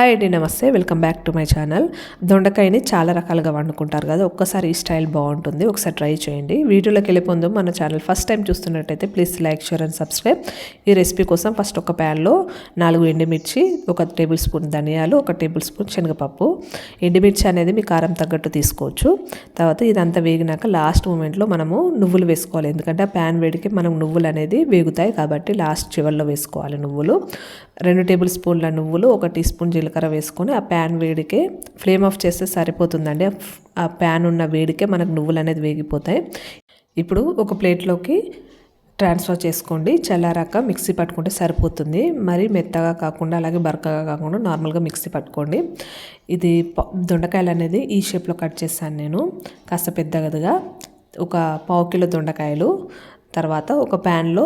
Hi అండి నమస్తే. Welcome back to my channel. దొండకాయని చాలా రకాలుగా వండుకుంటారు కదా ఒక్కసారి ఈ స్టైల్ బాగుంటుంది. ఒకసారి ట్రై చేయండి. వీడియోలోకి వెళ్ళిపోందు మన ఛానల్ ఫస్ట్ టైం చూస్తున్నట్టయితే please like share and subscribe. ఈ రెసిపీ కోసం ఫస్ట్ ఒక ప్యాన్లో నాలుగు ఎండుమిర్చి ఒక టేబుల్ స్పూన్ ధనియాలు ఒక టేబుల్ స్పూన్ శనగపప్పు. ఎండుమిర్చి అనేది మీ కారం తగ్గట్టు తీసుకోవచ్చు. తర్వాత ఇదంతా వేగినాక లాస్ట్ మూమెంట్లో మనము నువ్వులు వేసుకోవాలి. ఎందుకంటే ఆ ప్యాన్ వేడికి మనం నువ్వులు అనేది వేగుతాయి కాబట్టి లాస్ట్ చివరిలో వేసుకోవాలి నువ్వులు. రెండు టేబుల్ స్పూన్ల నువ్వులు ఒక టీ స్పూన్ జీలకర్ర వేసుకొని ఆ ప్యాన్ వేడికే ఫ్లేమ్ ఆఫ్ చేస్తే సరిపోతుందండి. ఆ ప్యాన్ ఉన్న వేడికే మనకు నువ్వులు అనేది వేగిపోతాయి. ఇప్పుడు ఒక ప్లేట్లోకి ట్రాన్స్ఫర్ చేసుకోండి. చల్లారాక మిక్సీ పట్టుకుంటే సరిపోతుంది. మరి మెత్తగా కాకుండా అలాగే బరకగా కాకుండా నార్మల్గా మిక్సీ పట్టుకోండి. ఇది దొండకాయలు అనేది ఈ షేప్లో కట్ చేశాను నేను. కాస్త పెద్దగదిగా ఒక పావు కిలో దొండకాయలు తర్వాత ఒక ప్యాన్లో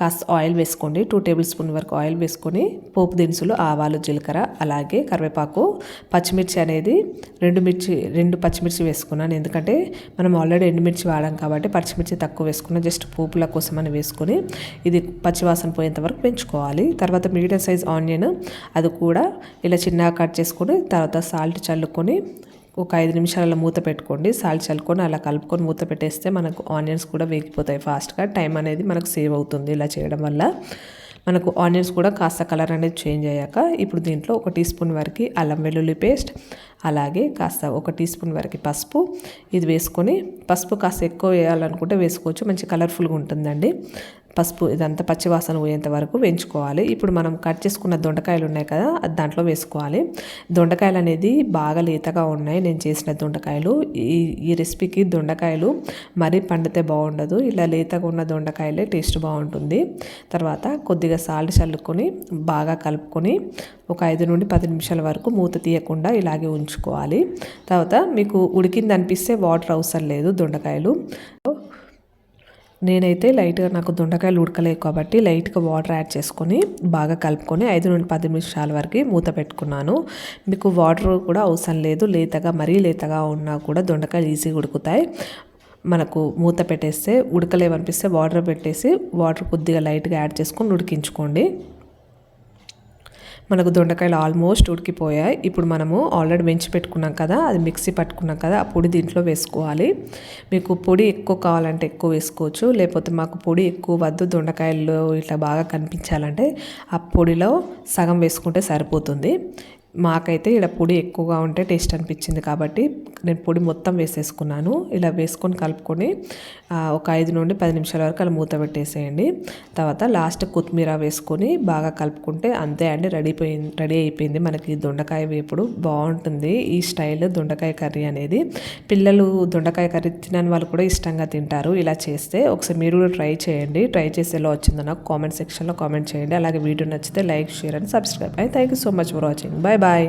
కాస్త ఆయిల్ వేసుకోండి. టూ టేబుల్ స్పూన్ వరకు ఆయిల్ వేసుకొని పోపు దినుసులు ఆవాలు జీలకర్ర అలాగే కరివేపాకు పచ్చిమిర్చి అనేది రెండు మిర్చి రెండు పచ్చిమిర్చి వేసుకున్నాను. ఎందుకంటే మనం ఆల్రెడీ ఎండుమిర్చి వాడాం కాబట్టి పచ్చిమిర్చి తక్కువ వేసుకున్నాం జస్ట్ పోపుల కోసం అని వేసుకొని ఇది పచ్చివాసన పోయేంత వరకు పెంచుకోవాలి. తర్వాత మీడియం సైజ్ ఆనియన్ అది కూడా ఇలా చిన్నగా కట్ చేసుకొని తర్వాత సాల్ట్ చల్లుకొని ఒక ఐదు నిమిషాల మూత పెట్టుకోండి. సాల్ట్ చల్లుకొని అలా కలుపుకొని మూత పెట్టేస్తే మనకు ఆనియన్స్ కూడా వేగిపోతాయి ఫాస్ట్గా. టైం అనేది మనకు సేవ్ అవుతుంది ఇలా చేయడం వల్ల. మనకు ఆనియన్స్ కూడా కాస్త కలర్ అనేది చేంజ్ అయ్యాక ఇప్పుడు దీంట్లో ఒక టీ స్పూన్ వరకు అల్లం వెల్లుల్లి పేస్ట్ అలాగే కాస్త ఒక టీ స్పూన్ వరకు పసుపు. ఇది వేసుకొని పసుపు కాస్త ఎక్కువ వేయాలనుకుంటే వేసుకోవచ్చు. మంచి కలర్ఫుల్గా ఉంటుందండి. పసుపు ఇదంతా పచ్చివాసన పోయేంత వరకు వేయించుకోవాలి. ఇప్పుడు మనం కట్ చేసుకున్న దొండకాయలు ఉన్నాయి కదా అది దాంట్లో వేసుకోవాలి. దొండకాయలు అనేది బాగా లేతగా ఉన్నాయి. నేను చేసిన దొండకాయలు. ఈ ఈ రెసిపీకి దొండకాయలు మరీ పండితే బాగుండదు. ఇలా లేతగా ఉన్న దొండకాయలే టేస్ట్ బాగుంటుంది. తర్వాత కొద్దిగా సాల్ట్ చల్లుకొని బాగా కలుపుకొని ఒక ఐదు నుండి పది నిమిషాల వరకు మూత తీయకుండా ఇలాగే ఉంచుకోవాలి. తర్వాత మీకు ఉడికింది అనిపిస్తే వాటర్ అవసరం లేదు దొండకాయలు. నేనైతే లైట్గా నాకు దొండకాయలు ఉడకలేదు కాబట్టి లైట్గా వాటర్ యాడ్ చేసుకొని బాగా కలుపుకొని ఐదు నుండి పది నిమిషాల వరకు మూత పెట్టుకున్నాను. మీకు వాటర్ కూడా అవసరం లేదు. లేతగా మరీ లేతగా ఉన్నా కూడా దొండకాయలు ఈజీగా ఉడుకుతాయి. మనకు మూత పెట్టేస్తే ఉడకలేవనిపిస్తే వాటర్ పెట్టేసి వాటర్ కొద్దిగా లైట్గా యాడ్ చేసుకొని ఉడికించుకోండి. మనకు దొండకాయలు ఆల్మోస్ట్ ఉడికిపోయాయి. ఇప్పుడు మనము ఆల్రెడీ వెంచి పెట్టుకున్నాం కదా అది మిక్సీ పట్టుకున్నాం కదా ఆ పొడి దీంట్లో వేసుకోవాలి. మీకు పొడి ఎక్కువ కావాలంటే ఎక్కువ వేసుకోవచ్చు. లేకపోతే మాకు పొడి ఎక్కువ వద్దు దొండకాయలు ఇట్లా బాగా కనిపించాలంటే ఆ పొడిలో సగం వేసుకుంటే సరిపోతుంది. మాకైతే ఇలా పొడి ఎక్కువగా ఉంటే టేస్ట్ అనిపించింది కాబట్టి నేను పొడి మొత్తం వేసేసుకున్నాను. ఇలా వేసుకొని కలుపుకొని ఒక ఐదు నుండి పది నిమిషాల వరకు అలా మూత పెట్టేసేయండి. తర్వాత లాస్ట్ కొత్తిమీర వేసుకొని బాగా కలుపుకుంటే అంతే అండి రెడీ పోయింది రెడీ అయిపోయింది. మనకి దొండకాయ వేపుడు బాగుంటుంది. ఈ స్టైల్ దొండకాయ కర్రీ అనేది పిల్లలు దొండకాయ కర్రీ తినని వాళ్ళు కూడా ఇష్టంగా తింటారు. ఇలా చేస్తే ఒకసారి మీరు కూడా ట్రై చేయండి. ట్రై చేసేలా ఎలా వచ్చిందో నాకు కామెంట్ సెక్షన్లో కామెంట్ చేయండి. అలాగే వీడియో నచ్చితే లైక్ షేర్ అండ్ సబ్స్క్రైబ్. అయ్యి thank you so much for watching bye bye